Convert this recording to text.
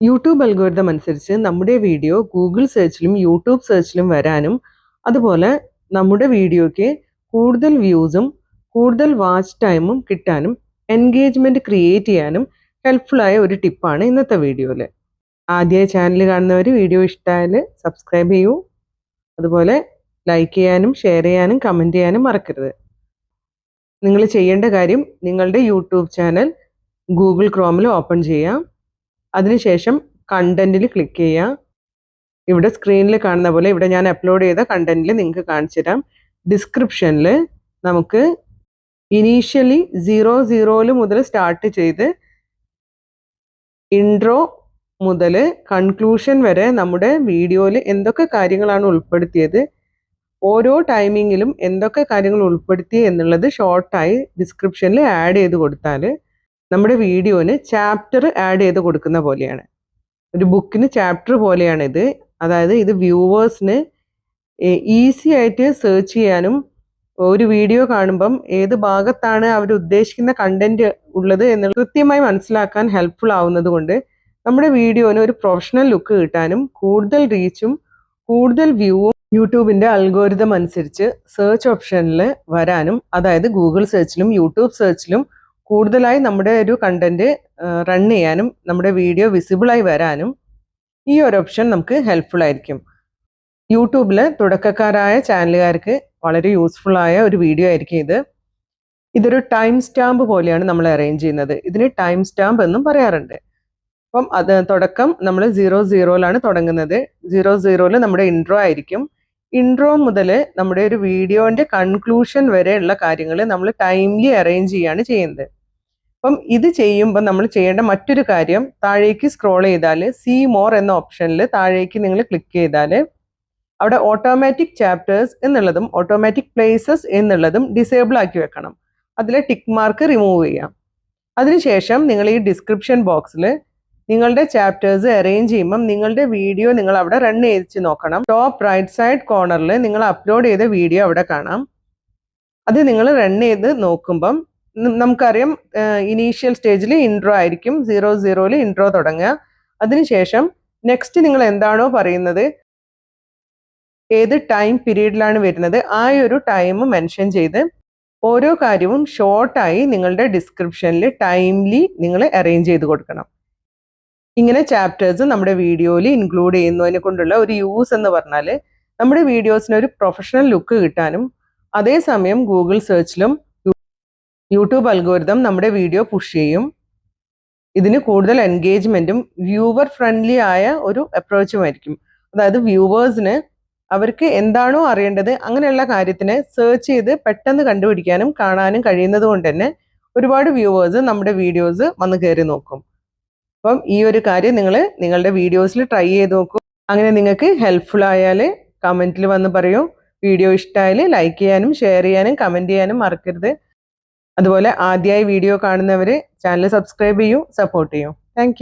YouTube algorithm അനുസരിച്ച് നമ്മുടെ video Google സെർച്ചിലും യൂട്യൂബ് സെർച്ചിലും വരാനും അതുപോലെ നമ്മുടെ വീഡിയോയ്ക്ക് കൂടുതൽ വ്യൂസും കൂടുതൽ വാച്ച് ടൈമും കിട്ടാനും എൻഗേജ്മെന്റ് ക്രിയേറ്റ് ചെയ്യാനും ഹെൽപ്ഫുള്ളായ ഒരു ടിപ്പാണ് ഇന്നത്തെ വീഡിയോയിൽ ആദ്യമായി ചാനൽ കാണുന്നവർ വീഡിയോ ഇഷ്ടമായാൽ സബ്സ്ക്രൈബ് ചെയ്യൂ. അതുപോലെ ലൈക്ക് ചെയ്യാനും ഷെയർ ചെയ്യാനും കമന്റ് ചെയ്യാനും മറക്കരുത്. നിങ്ങൾ ചെയ്യേണ്ട കാര്യം നിങ്ങളുടെ യൂട്യൂബ് ചാനൽ ഗൂഗിൾ ക്രോമിൽ ഓപ്പൺ ചെയ്യാം. അതിനുശേഷം കണ്ടന്റിൽ ക്ലിക്ക് ചെയ്യുക. ഇവിടെ സ്ക്രീനിൽ കാണുന്ന പോലെ ഇവിടെ ഞാൻ അപ്ലോഡ് ചെയ്ത കണ്ടന്റിൽ നിങ്ങൾക്ക് കാണിച്ചു തരാം. ഡിസ്ക്രിപ്ഷനിൽ നമുക്ക് ഇനീഷ്യലി സീറോ സീറോയിൽ മുതൽ സ്റ്റാർട്ട് ചെയ്ത് ഇൻട്രോ മുതൽ കൺക്ലൂഷൻ വരെ നമ്മുടെ വീഡിയോയിൽ എന്തൊക്കെ കാര്യങ്ങളാണ് ഉൾപ്പെടുത്തിയത് ഓരോ ടൈമിങ്ങിലും എന്തൊക്കെ കാര്യങ്ങൾ ഉൾപ്പെടുത്തി എന്നുള്ളത് ഷോർട്ടായി ഡിസ്ക്രിപ്ഷനിൽ ആഡ് ചെയ്ത് കൊടുത്താൽ നമ്മുടെ വീഡിയോന് ചാപ്റ്റർ ആഡ് ചെയ്ത് കൊടുക്കുന്ന പോലെയാണ്. ഒരു ബുക്കിന് ചാപ്റ്റർ പോലെയാണിത്. അതായത് ഇത് വ്യൂവേഴ്സിന് ഈസി ആയിട്ട് സെർച്ച് ചെയ്യാനും ഒരു വീഡിയോ കാണുമ്പം ഏത് ഭാഗത്താണ് അവർ ഉദ്ദേശിക്കുന്ന കണ്ടന്റ് ഉള്ളത് എന്നുള്ളത് കൃത്യമായി മനസ്സിലാക്കാൻ ഹെൽപ്ഫുൾ ആവുന്നത് കൊണ്ട് നമ്മുടെ വീഡിയോന് ഒരു പ്രൊഫഷണൽ ലുക്ക് കിട്ടാനും കൂടുതൽ റീച്ചും കൂടുതൽ വ്യൂവും യൂട്യൂബിന്റെ അൽഗോരിതം അനുസരിച്ച് സെർച്ച് ഓപ്ഷനിൽ വരാനും അതായത് ഗൂഗിൾ സെർച്ചിലും യൂട്യൂബ് സെർച്ചിലും കൂടുതലായി നമ്മുടെ ഒരു കണ്ടന്റ് റൺ ചെയ്യാനും നമ്മുടെ വീഡിയോ വിസിബിളായി വരാനും ഈ ഒരു ഓപ്ഷൻ നമുക്ക് ഹെൽപ്ഫുൾ ആയിരിക്കും. യൂട്യൂബിൽ തുടക്കക്കാരായ ചാനലുകാർക്ക് വളരെ യൂസ്ഫുള്ളായ ഒരു വീഡിയോ ആയിരിക്കും ഇത്. ഇതൊരു ടൈം സ്റ്റാമ്പ് പോലെയാണ് നമ്മൾ അറേഞ്ച് ചെയ്യുന്നത്. ഇതിന് ടൈം സ്റ്റാമ്പ് എന്നും പറയാറുണ്ട്. അപ്പം അത് തുടക്കം നമ്മൾ സീറോ സീറോയിലാണ് തുടങ്ങുന്നത്. സീറോ സീറോയിൽ നമ്മുടെ ഇൻട്രോ ആയിരിക്കും. ഇൻട്രോ മുതൽ നമ്മുടെ ഒരു വീഡിയോന്റെ കൺക്ലൂഷൻ വരെയുള്ള കാര്യങ്ങൾ നമ്മൾ ടൈംലി അറേഞ്ച് ചെയ്യാണ് ചെയ്യുന്നത്. അപ്പം ഇത് ചെയ്യുമ്പോൾ നമ്മൾ ചെയ്യേണ്ട മറ്റൊരു കാര്യം താഴേക്ക് സ്ക്രോൾ ചെയ്താൽ സി മോർ എന്ന ഓപ്ഷനിൽ താഴേക്ക് നിങ്ങൾ ക്ലിക്ക് ചെയ്താൽ അവിടെ ഓട്ടോമാറ്റിക് ചാപ്റ്റേഴ്സ് എന്നുള്ളതും ഓട്ടോമാറ്റിക് പ്ലേസസ് എന്നുള്ളതും ഡിസേബിൾ ആക്കി വെക്കണം. അതിലെ ടിക്ക് മാർക്ക് റിമൂവ് ചെയ്യാം. അതിനുശേഷം നിങ്ങൾ ഈ ഡിസ്ക്രിപ്ഷൻ ബോക്സിൽ നിങ്ങളുടെ ചാപ്റ്റേഴ്സ് അറേഞ്ച് ചെയ്യുമ്പം നിങ്ങളുടെ വീഡിയോ നിങ്ങൾ അവിടെ റൺ ചെയ്ത് നോക്കണം. ടോപ്പ് റൈറ്റ് സൈഡ് കോർണറിൽ നിങ്ങൾ അപ്ലോഡ് ചെയ്ത വീഡിയോ അവിടെ കാണാം. അത് നിങ്ങൾ റൺ ചെയ്ത് നോക്കുമ്പം നമുക്കറിയാം ഇനീഷ്യൽ സ്റ്റേജിൽ ഇൻട്രോ ആയിരിക്കും സീറോ സീറോയിൽ ഇൻട്രോ തുടങ്ങുക. അതിനുശേഷം നെക്സ്റ്റ് നിങ്ങൾ എന്താണോ പറയുന്നത് ഏത് ടൈം പീരീഡിലാണ് വരുന്നത് ആ ഒരു ടൈം മെൻഷൻ ചെയ്ത് ഓരോ കാര്യവും ഷോർട്ടായി നിങ്ങളുടെ ഡിസ്ക്രിപ്ഷനിൽ ടൈംലി നിങ്ങൾ അറേഞ്ച് ചെയ്ത് കൊടുക്കണം. ഇങ്ങനെ ചാപ്റ്റേഴ്സ് നമ്മുടെ വീഡിയോയിൽ ഇൻക്ലൂഡ് ചെയ്യുന്നതിനെ കൊണ്ടുള്ള ഒരു യൂസ് എന്ന് പറഞ്ഞാൽ നമ്മുടെ വീഡിയോസിന് ഒരു പ്രൊഫഷണൽ ലുക്ക് കിട്ടാനും അതേസമയം ഗൂഗിൾ സെർച്ചിലും യൂട്യൂബ് അൽഗോരിതം നമ്മുടെ വീഡിയോ പുഷ് ചെയ്യും. ഇതിന് കൂടുതൽ എൻഗേജ്മെന്റും വ്യൂവർ ഫ്രണ്ട്ലി ആയ ഒരു അപ്രോച്ചുമായിരിക്കും അതായത് വ്യൂവേഴ്സിന് അവർക്ക് എന്താണോ അറിയേണ്ടത് അങ്ങനെയുള്ള കാര്യത്തിന് സെർച്ച് ചെയ്ത് പെട്ടെന്ന് കണ്ടുപിടിക്കാനും കാണാനും കഴിയുന്നത് കൊണ്ട് തന്നെ ഒരുപാട് വ്യൂവേഴ്സ് നമ്മുടെ വീഡിയോസ് വന്ന് കയറി നോക്കും. അപ്പം ഈ ഒരു കാര്യം നിങ്ങൾ നിങ്ങളുടെ വീഡിയോസിൽ ട്രൈ ചെയ്ത് നോക്കൂ. അങ്ങനെ നിങ്ങൾക്ക് ഹെൽപ്ഫുൾ ആയാൽ കമന്റിൽ വന്ന് പറയൂ. വീഡിയോ ഇഷ്ടമായാൽ ലൈക്ക് ചെയ്യാനും ഷെയർ ചെയ്യാനും കമന്റ് ചെയ്യാനും മറക്കരുത്. അതുപോലെ ആദ്യമായി വീഡിയോ കാണുന്നവർ ചാനൽ സബ്സ്ക്രൈബ് ചെയ്യൂ സപ്പോർട്ട് ചെയ്യൂ. താങ്ക്